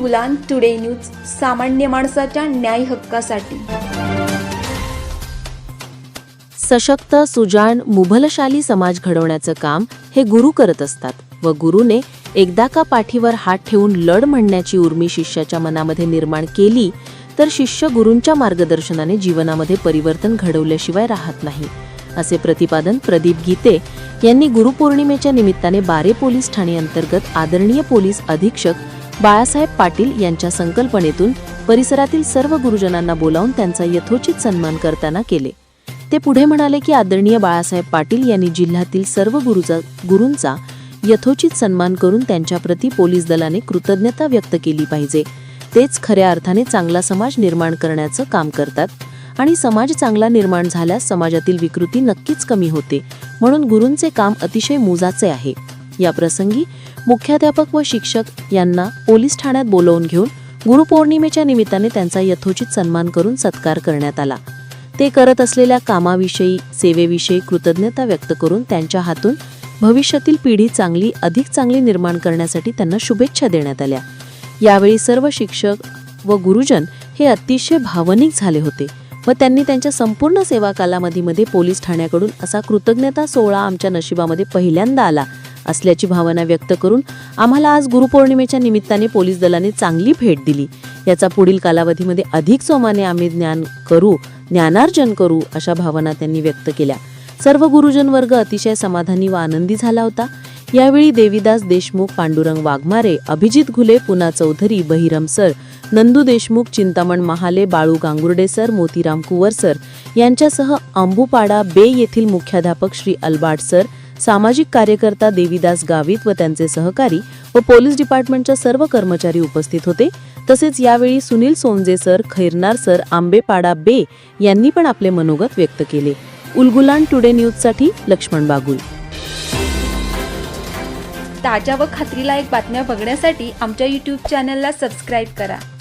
उलान today news सामान्य माणसाच्या न्याय हक्कासाठी. सशक्त सुजाण मुघलशाली समाज घडवण्याचं काम हे गुरु करत असतात व गुरुने एकदा का पाठीवर हात ठेवून लढ म्हणण्याची उर्मी शिष्याच्या मनामध्ये निर्माण केली तर शिष्य गुरूंच्या मार्गदर्शनाने जीवनामध्ये परिवर्तन घडवल्याशिवाय राहत नाही असे प्रतिपादन प्रदीप गीते यांनी गुरुपौर्णिमेच्या निमित्ताने बारे पोलीस ठाणे अंतर्गत आदरणीय पोलीस अधीक्षक बाळासाहेब पाटील यांच्या संकल्पनेतून परिसरातील सर्व गुरुजनांना बोलावून त्यांचा यथोचित सन्मान करताना केले. ते पुढे म्हणाले की आदरणीय बाळासाहेब पाटील यांनी जिल्ह्यातील सर्व गुरुचा गुरूंचा यथोचित सन्मान करून त्यांच्याप्रती पोलीस दलाने कृतज्ञता व्यक्त केली पाहिजे. तेच खऱ्या अर्थाने चांगला समाज निर्माण करण्याचं काम करतात आणि समाज चांगला निर्माण झाल्यास समाजातील विकृती नक्कीच कमी होते. म्हणून गुरूंचे काम अतिशय मोजाचे आहे. या प्रसंगी मुख्याध्यापक व शिक्षक यांना पोलीस ठाण्यात बोलवून घेऊन गुरुपौर्णिमेच्या निमित्ताने त्यांचा यथोचित सन्मान करून सत्कार करण्यात आला. ते करत असलेल्या कामाविषयी सेवेविषयी कृतज्ञता व्यक्त करून त्यांच्या हातून भविष्यातील पिढी चांगली अधिक चांगली निर्माण करण्यासाठी त्यांना शुभेच्छा देण्यात आल्या. यावेळी सर्व शिक्षक व गुरुजन हे अतिशय भावनिक झाले होते व त्यांनी त्यांच्या संपूर्ण सेवा कालावधीमध्ये पोलीस ठाण्याकडून असा कृतज्ञता सोहळा आमच्या नशिबामध्ये पहिल्यांदा आला. असल्याची भावना व्यक्त करून आम्हाला आज गुरुपौर्णिमेच्या निमित्ताने पोलीस दलाने चांगली भेट दिली. याचा पुढील कालावधीमध्ये अधिक सोमाने आम्ही ज्ञान करू ज्ञानार्जन करू अशा भावना त्यांनी व्यक्त केल्या. सर्व गुरुजन वर्ग अतिशय समाधानी व आनंदी झाला होता. यावेळी Devidas Deshmukh Pandurang Waghmare Abhijit Ghule Puna Chaudhari Bahiram sir Nandu Deshmukh Chintaman Mahale Balu Gangurde sir Motiram Kuwar sir यांच्यासह अंबुपाडा बे येथील मुख्याध्यापक श्री अल्बाट सर सामाजिक कार्यकर्ता देवीदास गावित व त्यांचे सहकारी व पोलीस डिपार्टमेंटच्या सर्व कर्मचारी उपस्थित होते. तसेच यावेळी सुनील सोनजे सर खैरनार सर आंबेपाडा बे यांनी पण आपले मनोगत व्यक्त केले. उलगुलान टुडे न्यूजसाठी लक्ष्मण बागुल. ताज्या व खात्रीलायक बातम्या बघण्यासाठी आमच्या यूट्यूब चॅनलला सबस्क्राईब करा.